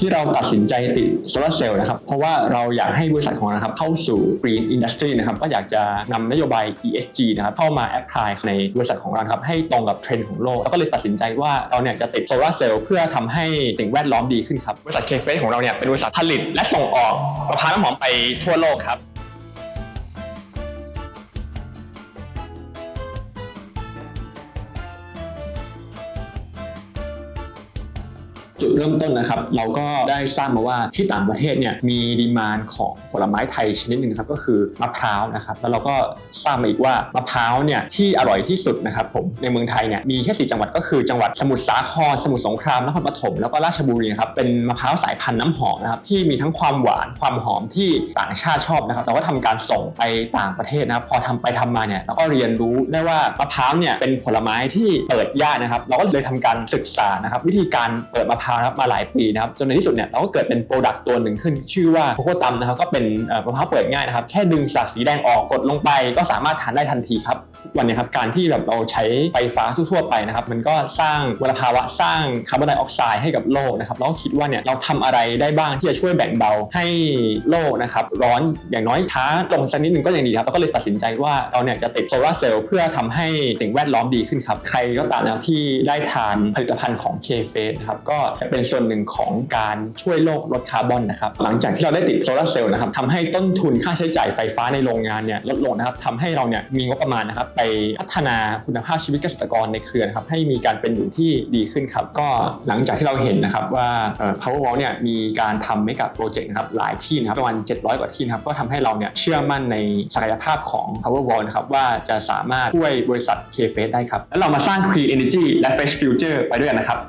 ที่เราตัดสินใจติดโซลาเซลล์นะครับ เพราะว่าเราอยากให้บริษัทของเราครับเข้าสู่ Green Industry นะครับ ก็อยากจะนำนโยบาย ESG นะครับเข้ามาแอพพลายในบริษัทของเราครับให้ตรงกับเทรนด์ของโลก แล้วก็เลยตัดสินใจว่าเราเนี่ยจะติดโซลาเซลล์เพื่อทำให้สิ่งแวดล้อมดีขึ้นครับ บริษัทเคเฟสของเราเนี่ยเป็นบริษัทผลิตและส่งออกมะพร้าวน้ำหอมไปทั่วโลกครับ จุดเริ่มต้นนะครับ เราก็ได้ทราบมาว่าที่ต่างประเทศเนี่ยมีดีมานของผลไม้ไทยชนิดหนึ่งครับก็คือมะพร้าวนะครับแล้วเราก็ทราบมาอีกว่ามะพร้าวเนี่ยที่อร่อยที่สุดนะครับผมในเมืองไทยเนี่ยมีแค่สี่จังหวัดก็คือจังหวัดสมุทรสาครสมุทรสงครามนครปฐมแล้วก็ราชบุรีครับเป็นมะพร้าวสายพันธุ์น้ำหอมนะครับที่มีทั้งความหวานความหอมที่ต่างชาติชอบนะครับเราก็ทำการส่งไปต่างประเทศนะครับพอทำไปทำมาเนี่ยเราก็เรียนรู้ได้ว่ามะพร้าวเนี่ยเป็นผลไม้ที่เปิดยากนะครับ เราก็เลยทำการศึกษานะครับวิธีการเปิดมะพร้าวนะครับมาหลายปีนะครับจนในที่สุดเนี่ยเราก็เกิดเป็นโปรดักต์ตัวหนึ่งขึ้น ชื่อว่าโคโค่ตัมนะครับก็เป็นเอ่อมะพร้าวเปิดง่ายนะครับแค่ดึงสากสีแดงออกกดลงไปก็สามารถทานได้ทันทีครับ วันนี้ครับการที่แบบเราใช้ไฟฟ้าทั่วๆไปนะครับมันก็สร้างมลภาวะสร้างคาร์บอนไดออกไซด์ให้กับโลกนะครับเราคิดว่าเนี่ยเราทำอะไรได้บ้างที่จะช่วยแบ่งเบาให้โลกนะครับร้อนอย่างน้อยช้าลงสักนิดนึงก็ยังดีครับเราก็เลยตัดสินใจว่าเราเนี่ยจะติดโซลาร์เซลล์เพื่อทำให้สิ่งแวดล้อมดีขึ้นครับใครก็ตามนะที่ได้ทานผลิตภัณฑ์ของ k f a c e นะครับก็จะเป็นส่วนหนึ่งของการช่วยโลกลดคาร์บอนนะครับหลังจากที่เราได้ติดโซลาร์เซลล์นะครับทำให้ต้นทุนค่าใช้จ่ายไฟฟ้าในโรงงานเนี่ยลดลงนะครับทำให้เราเนี่ยมีงบประมาณนะครับไปพัฒนาคุณภาพชีวิตเกษตรกรในเครือนะครับให้มีการเป็นอยู่ที่ดีขึ้นครับก็หลังจากที่เราเห็นนะครับว่า Powerwall เนี่ยมีการทำไม่กับโปรเจกต์นะครับหลายที่นะครับประมาณ 700 กว่าที่นะครับก็ทำให้เราเนี่ยเชื่อมั่นในศักยภาพของ Powerwall นะครับว่าจะสามารถช่วยบริษัท k f a c e ได้ครับแล้วเรามาสร้าง Clean Energy และ Fresh Future ไปด้วยกันนะครับ